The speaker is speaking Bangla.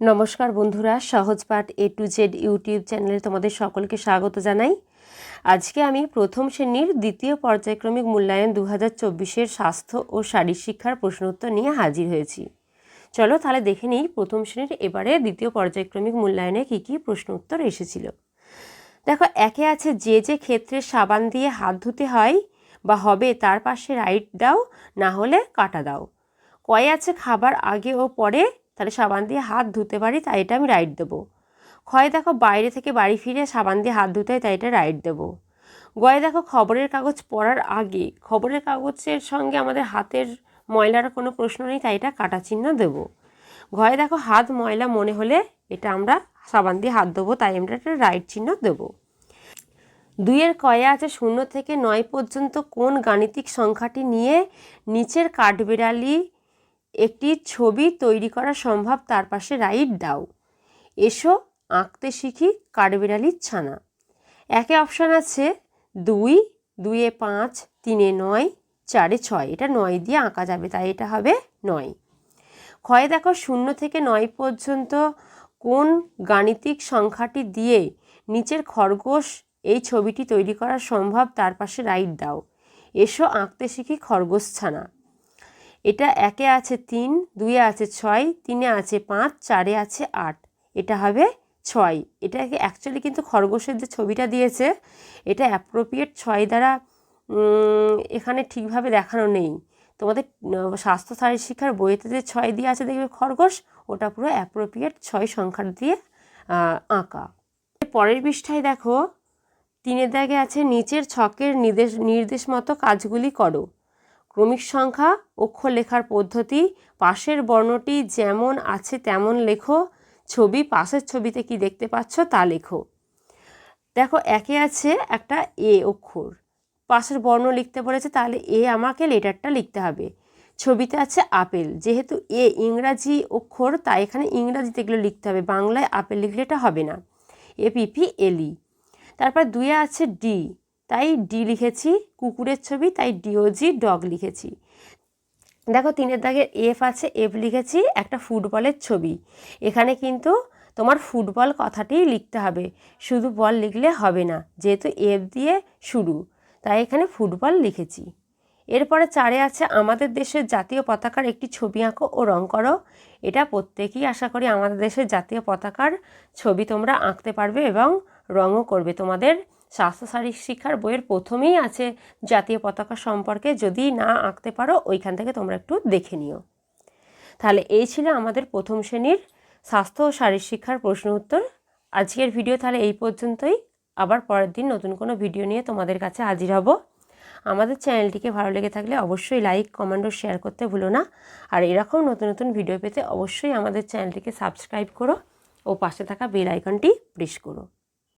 নমস্কার বন্ধুরা, সহজ পাঠ এ টু জেড ইউটিউব চ্যানেলে তোমাদের সকলকে স্বাগত জানাই। আজকে আমি প্রথম শ্রেণির দ্বিতীয় পর্যায়ক্রমিক মূল্যায়ন দু হাজার চব্বিশের স্বাস্থ্য ও শারীর শিক্ষার প্রশ্ন উত্তর নিয়ে হাজির হয়েছি। চলো তাহলে দেখে নিই প্রথম শ্রেণির এবারে দ্বিতীয় পর্যায়ক্রমিক মূল্যায়নে কী কী প্রশ্ন উত্তর এসেছিল। দেখো, একে আছে যে যে ক্ষেত্রে সাবান দিয়ে হাত ধুতে হয় বা হবে তার পাশে রাইট দাও, না হলে কাটা দাও। কয়ে আছে খাবার আগে ও পরে তাহলে সাবান দিয়ে হাত ধুতে পারি, তাই এটা আমি রাইট দেবো। ক্ষয় দেখো বাইরে থেকে বাড়ি ফিরে সাবান দিয়ে হাত ধুতে তাই এটা রাইট দেবো। গয়ে দেখো খবরের কাগজ পড়ার আগে, খবরের কাগজের সঙ্গে আমাদের হাতের ময়লার কোনো প্রশ্ন নেই, তাই এটা কাটা চিহ্ন দেবো। ঘয়ে দেখো হাত ময়লা মনে হলে এটা আমরা সাবান দিয়ে হাত দেবো তাই আমরা একটা রাইট চিহ্ন দেবো। দুইয়ের কয়ে আছে শূন্য থেকে নয় পর্যন্ত কোন গাণিতিক সংখ্যাটি নিয়ে নিচের কাঠবেড়ালি একটি ছবি তৈরি করা সম্ভব, তার পাশে রাইট দাও। এসো, আঁকতে শিখি কাঠবেড়ালির ছানা। একে অপশান আছে দুই, দুইয়ে পাঁচ, তিনে নয়, চারে ছয়। এটা নয় দিয়ে আঁকা যাবে, তাই এটা হবে নয়। ক্ষয়ে দেখো শূন্য থেকে নয় পর্যন্ত কোন গাণিতিক সংখ্যাটি দিয়ে নিচের খরগোশ এই ছবিটি তৈরি করা সম্ভব, তার পাশে রাইট দাও। এসো, আঁকতে শিখি খরগোশ ছানা। এটা একে আছে তিন দুইয়ে আছে ছয়, তিনে আছে পাঁচ, চারে আছে আট। এটা হবে ছয়। এটাকে অ্যাকচুয়ালি কিন্তু খরগোশের যে ছবিটা দিয়েছে, এটা অ্যাপ্রোপ্রিয়েট ছয় দ্বারা এখানে ঠিকভাবে দেখানো নেই। তোমাদের স্বাস্থ্য শারীর শিক্ষার বইতে যে ছয় দিয়ে আছে দেখবে খরগোশ, ওটা পুরো অ্যাপ্রোপ্রিয়েট ছয় সংখ্যার দিয়ে আঁকা। পরের পৃষ্ঠায় দেখো, তিনের দাগে আছে, নিচের ছকের নির্দেশ নির্দেশ মতো কাজগুলি করো। ক্রমিক সংখ্যা অক্ষর লেখার পদ্ধতি, পাশের বর্ণটি যেমন আছে তেমন লেখো, ছবি পাশের ছবিতে কি দেখতে পাচ্ছ তা লেখো। দেখো, একে আছে একটা এ অক্ষর। পাশের বর্ণ লিখতে বলেছে, তাহলে এ আমাকে লেটারটা লিখতে হবে। ছবিতে আছে আপেল। যেহেতু এ ইংরাজি অক্ষর, তাই এখানে ইংরাজিতে এগুলো লিখতে হবে। বাংলায় আপেল লিখলে এটা হবে না। এপিপি এলি তারপর দুয়ে আছে ডি। তাই ডি লিখেছি, কুকুরের ছবি, তাই ডিওজি ডগ লিখেছি। দেখো তিনের দাগে এফ আছে এফ লিখেছি, একটা ফুটবলের ছবি। এখানে কিন্তু তোমার ফুটবল কথাটিই লিখতে হবে, শুধু বল লিখলে হবে না, যেহেতু এফ দিয়ে শুরু, তাই এখানে ফুটবল লিখেছি। এরপরে চারে আছে, আমাদের দেশের জাতীয় পতাকার একটি ছবি আঁকো ও রং করো। এটা প্রত্যেকেই আশা করি আমাদের দেশের জাতীয় পতাকার ছবি তোমরা আঁকতে পারবে এবং রঙও করবে তোমাদের স্বাস্থ্য শারীরিক শিক্ষার বইয়ের প্রথমেই আছে জাতীয় পতাকা সম্পর্কে। যদি না আঁকতে পারো, ওইখান থেকে তোমরা একটু দেখে নিও। তাহলে এই ছিল আমাদের প্রথম শ্রেণির স্বাস্থ্য ও শারীর শিক্ষার প্রশ্ন উত্তর। আজকের ভিডিও তাহলে এই পর্যন্তই। আবার পরের দিন নতুন কোনো ভিডিও নিয়ে তোমাদের কাছে হাজির হব। আমাদের চ্যানেলটিকে ভালো লেগে থাকলে অবশ্যই লাইক, কমেন্ট ও শেয়ার করতে ভুলো না। আর এরকম নতুন নতুন ভিডিও পেতে অবশ্যই আমাদের চ্যানেলটিকে সাবস্ক্রাইব করো ও পাশে থাকা বেল আইকনটি প্রেস করো।